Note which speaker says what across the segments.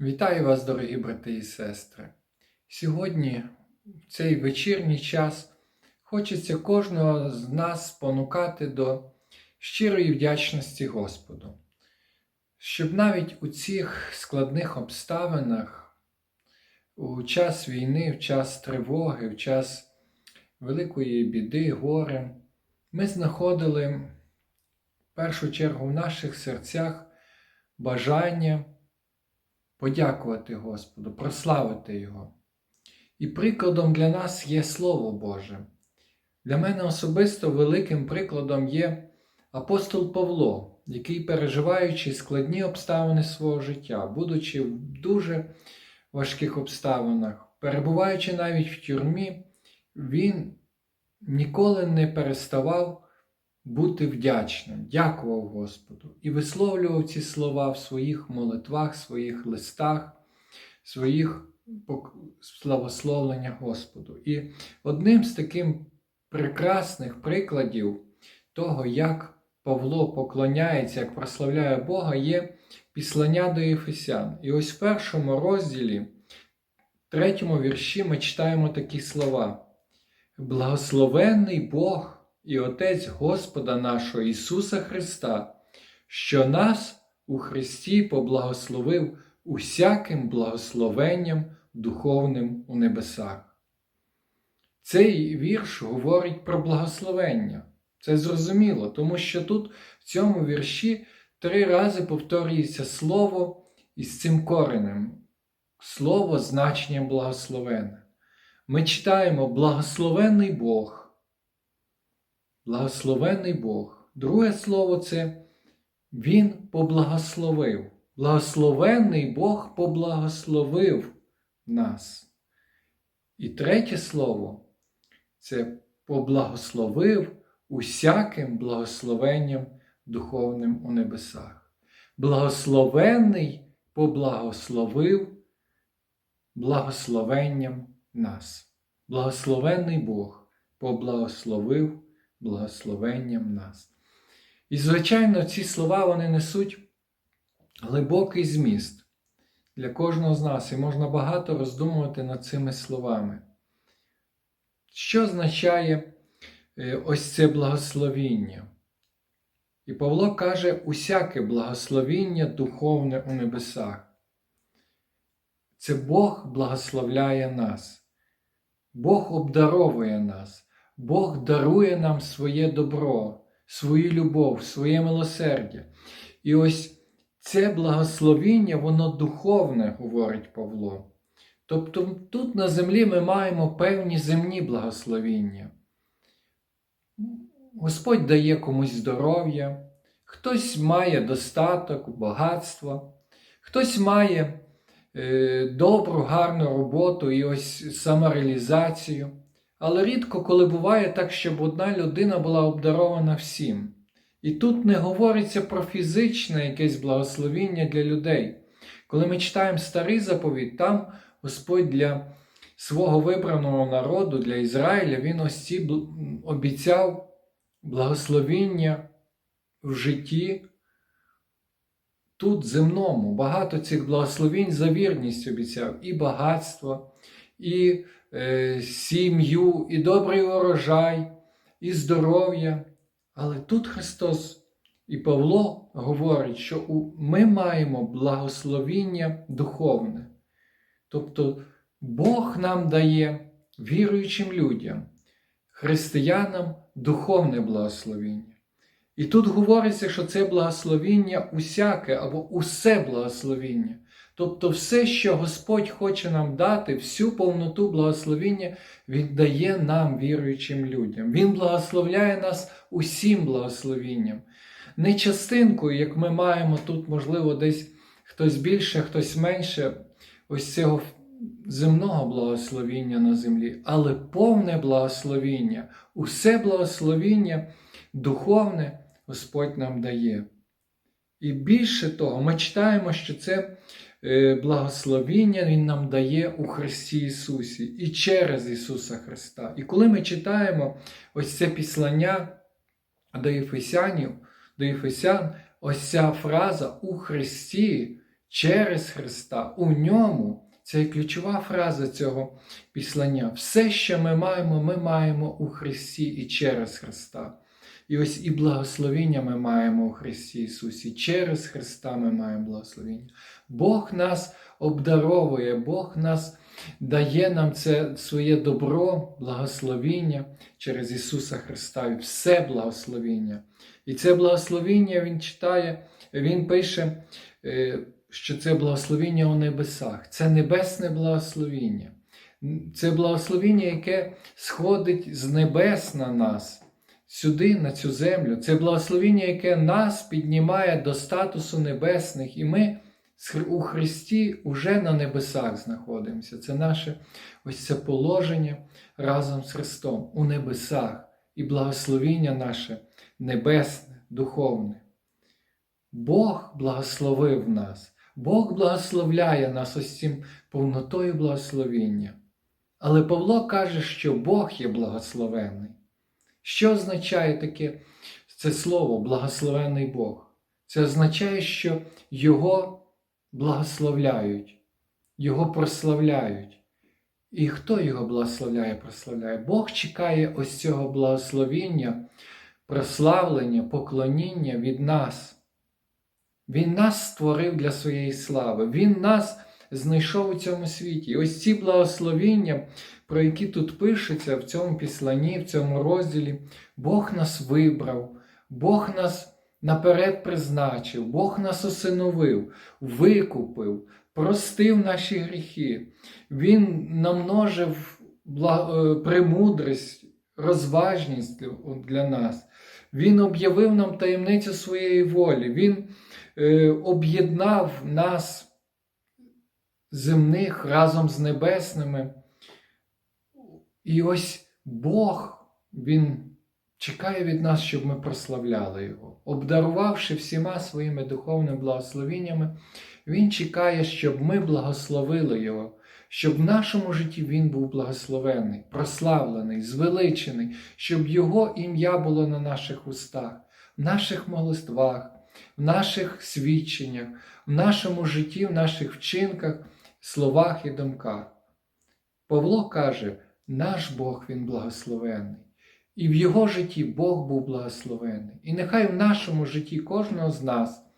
Speaker 1: Вітаю вас, дорогі брати і сестри. Сьогодні, в цей вечірній час, хочеться кожного з нас спонукати до щирої вдячності Господу, щоб навіть у цих складних обставинах, у час війни, в час тривоги, в час великої біди, горе, ми знаходили в першу чергу в наших серцях бажання подякувати Господу, прославити Його. І прикладом для нас є Слово Боже. Для мене особисто великим прикладом є апостол Павло, який, переживаючи складні обставини свого життя, будучи в дуже важких обставинах, перебуваючи навіть в тюрмі, він ніколи не переставав бути вдячним, дякував Господу і висловлював ці слова в своїх молитвах, своїх листах, своїх славословленнях Господу. І одним з таких прекрасних прикладів того, як Павло поклоняється, як прославляє Бога, є післання до Єфесян. І ось в першому розділі, третьому вірші, ми читаємо такі слова: Благословенний Бог і Отець Господа нашого Ісуса Христа, що нас у Христі поблагословив усяким благословенням духовним у небесах. Цей вірш говорить про благословення. Це зрозуміло, тому що тут в цьому вірші три рази повторюється слово із цим коренем. Слово значенням благословенне. Ми читаємо благословенний Бог. Благословенний Бог. Друге слово це Він поблагословив. Благословенний Бог поблагословив нас. І третє слово це поблагословив усяким благословенням духовним у небесах. Благословенний поблагословив благословенням нас. Благословенний Бог поблагословив благословенням нас. І, звичайно, ці слова вони несуть глибокий зміст для кожного з нас, і можна багато роздумувати над цими словами. Що означає е, ось це благословіння? І Павло каже, усяке благословіння духовне у небесах. Це Бог благословляє нас, Бог обдаровує нас. Бог дарує нам своє добро, свою любов, своє милосердя. І ось це благословіння, воно духовне, говорить Павло. Тобто тут на землі ми маємо певні земні благословіння. Господь дає комусь здоров'я, хтось має достаток, багатство, хтось має е, добру, гарну роботу і ось самореалізацію. Але рідко коли буває так, щоб одна людина була обдарована всім. І тут не говориться про фізичне якесь благословіння для людей. Коли ми читаємо старий заповідь, там Господь для свого вибраного народу, для Ізраїля, Він ось ці обіцяв благословіння в житті. Тут земному багато цих благословінь за вірність обіцяв і багатство, і сім'ю, і добрий урожай, і здоров'я. Але тут Христос і Павло говорить, що ми маємо благословіння духовне. Тобто Бог нам дає віруючим людям, християнам духовне благословіння. І тут говориться, що це благословіння усяке або усе благословіння. Тобто все, що Господь хоче нам дати, всю повноту благословіння Він дає нам, віруючим людям. Він благословляє нас усім благословінням. Не частинкою, як ми маємо тут, можливо, десь хтось більше, хтось менше, ось цього земного благословіння на землі, але повне благословіння, усе благословіння духовне Господь нам дає. І більше того, ми читаємо, що це. Е, благословіння Він нам дає у Христі Ісусі і через Ісуса Христа. І коли ми читаємо ось це післання до Єфесянів, до Єфесян, ось ця фраза у Христі, через Христа. У ньому це є ключова фраза цього післання. Все, що ми маємо, ми маємо у Христі і через Христа. І ось і благословіння ми маємо у Христі Ісусі. Через Христа ми маємо благословіння. Бог нас обдаровує, Бог нас дає нам це своє добро, благословіння через Ісуса Христа і все благословіння. І це благословіння Він читає, Він пише, е, що це благословіння у небесах. Це небесне благословіння. Це благословіння, яке сходить з небес на нас, сюди, на цю землю. Це благословіння, яке нас піднімає до статусу небесних, і ми у Христі уже на небесах знаходимося. Це наше ось це положення разом з Христом у небесах і благословіння наше небесне, духовне. Бог благословив нас, Бог благословляє нас ось цим повнотою благословіння. Але Павло каже, що Бог є благословенний. Що означає таке це слово благословенний Бог? Це означає, що Його благословляють, Його прославляють. І хто його благословляє, прославляє? Бог чекає ось цього благословіння, прославлення, поклоніння від нас. Він нас створив для своєї слави, Він нас знайшов у цьому світі. І ось ці благословіння, про які тут пишеться в цьому післанні, в цьому розділі, Бог нас вибрав, Бог нас наперед призначив, Бог нас осиновив, викупив, простив наші гріхи. Він намножив е, премудрість, розважність для- нас. Він об'явив нам таємницю своєї волі. Він е, об'єднав нас земних разом з небесними. І ось Бог, Він чекає від нас, щоб ми прославляли Його. Обдарувавши всіма своїми духовними благословіннями, Він чекає, щоб ми благословили Його, щоб в нашому житті Він був благословений, прославлений, звеличений, щоб Його ім'я було на наших устах, в наших молитвах, в наших свідченнях, в нашому житті, в наших вчинках, словах і думках. Павло каже, наш Бог Він благословений. І в його житті Бог був благословений. І нехай в нашому житті кожного з нас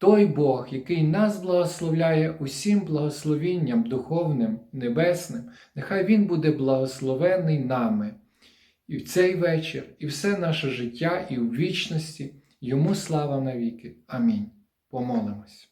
Speaker 1: той Бог, який нас благословляє усім благословінням духовним, небесним, нехай Він буде благословений нами. І в цей вечір, і все наше життя, і в вічності. Йому слава навіки. Амінь. Помолимось.